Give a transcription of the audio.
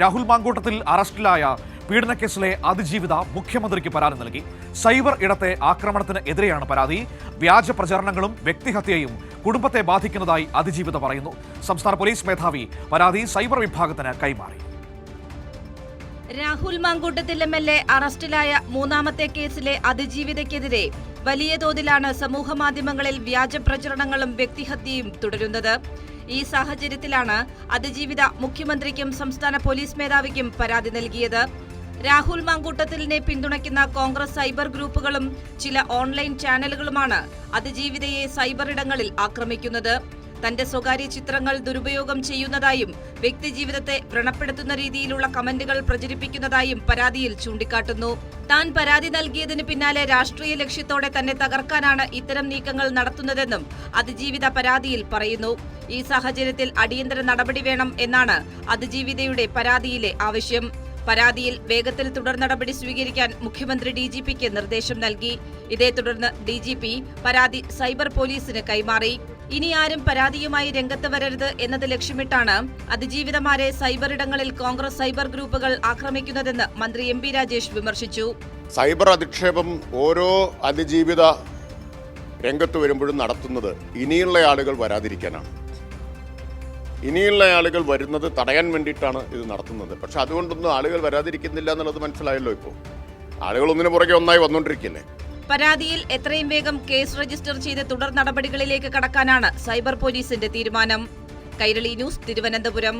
രാഹുൽ മാങ്കൂട്ടത്തിൽ അറസ്റ്റിലായ പീഡനക്കേസിലെ അതിജീവിത മുഖ്യമന്ത്രിക്ക് പരാതി നൽകി. സൈബർ ഇടത്തെ ആക്രമണത്തിന് എതിരെയാണ് പരാതി. വ്യാജ പ്രചരണങ്ങളും വ്യക്തിഹത്യയും കുടുംബത്തെ ബാധിക്കുന്നതായി അതിജീവിത പറയുന്നു. സംസ്ഥാന പോലീസ് മേധാവി പരാതി സൈബർ വിഭാഗത്തിന് കൈമാറി. Rahul Mankoottathil M L A അറസ്റ്റിലായ മൂന്നാമത്തെ കേസിലെ അതിജീവിതയ്ക്കെതിരെ വലിയ തോതിലാണ് സമൂഹമാധ്യമങ്ങളിൽ വ്യാജ പ്രചരണങ്ങളും വ്യക്തിഹത്യയും തുടരുന്നത്. ഈ സാഹചര്യത്തിലാണ് അതിജീവിത മുഖ്യമന്ത്രിക്കും സംസ്ഥാന പോലീസ് മേധാവിക്കും പരാതി നൽകിയത്. രാഹുൽ മാങ്കൂട്ടത്തിലിനെ പിന്തുണയ്ക്കുന്ന കോൺഗ്രസ് സൈബർ ഗ്രൂപ്പുകളും ചില ഓൺലൈൻ ചാനലുകളുമാണ് അതിജീവിതയെ സൈബർ ഇടങ്ങളിൽ ആക്രമിക്കുന്നത്. തന്റെ സ്വകാര്യ ചിത്രങ്ങൾ ദുരുപയോഗം ചെയ്യുന്നതായും വ്യക്തിജീവിതത്തെ വ്രണപ്പെടുത്തുന്ന രീതിയിലുള്ള കമന്റുകൾ പ്രചരിപ്പിക്കുന്നതായും പരാതിയിൽ ചൂണ്ടിക്കാട്ടുന്നു. താൻ പരാതി നൽകിയതിന് പിന്നാലെ രാഷ്ട്രീയ ലക്ഷ്യത്തോടെ തന്നെ തകർക്കാനാണ് ഇത്തരം നീക്കങ്ങൾ നടത്തുന്നതെന്നും അതിജീവിത പരാതിയിൽ പറയുന്നു. ഈ സാഹചര്യത്തിൽ അടിയന്തര നടപടി വേണം എന്നാണ് അതിജീവിതയുടെ പരാതിയിലെ ആവശ്യം. പരാതിയിൽ വേഗത്തിൽ തുടർ നടപടി സ്വീകരിക്കാൻ മുഖ്യമന്ത്രി ഡി ജി പിക്ക് നിർദ്ദേശം നൽകി. ഇതേ തുടർന്ന് ഡി ജി പി പരാതി സൈബർ പോലീസിന് കൈമാറി. ഇനി ആരും പരാതിയുമായി രംഗത്ത് വരരുത് എന്നത് ലക്ഷ്യമിട്ടാണ് അതിജീവിതമാരെ സൈബർ ഇടങ്ങളിൽ കോൺഗ്രസ് സൈബർ ഗ്രൂപ്പുകൾ ആക്രമിക്കുന്നതെന്ന് മന്ത്രി എം പി രാജേഷ് വിമർശിച്ചു. സൈബർ അധിക്ഷേപം ഓരോ അതിജീവിത രംഗത്ത് വരുമ്പോഴും നടത്തുന്നത് ഇനിയുള്ള ആളുകൾ വരാതിരിക്കാനാണ്. ഇനിയുള്ള ആളുകൾ വരുന്നത് തടയാൻ വേണ്ടിയിട്ടാണ് ഇത് നടത്തുന്നത്. പക്ഷെ അതുകൊണ്ടൊന്നും ആളുകൾ വരാതിരിക്കുന്നില്ല എന്നുള്ളത് മനസ്സിലായല്ലോ ഇപ്പോൾ. ആളുകൾ ഒന്നിനു പുറകെ ഒന്നായി വന്നുകൊണ്ടിരിക്കില്ലേ പരാതിയിൽ എത്രയും വേഗം കേസ് രജിസ്റ്റർ ചെയ്ത് തുടർ നടപടികളിലേക്ക് കടക്കാനാണ് സൈബർ പോലീസിന്റെ തീരുമാനം. കൈരളി ന്യൂസ് തിരുവനന്തപുരം.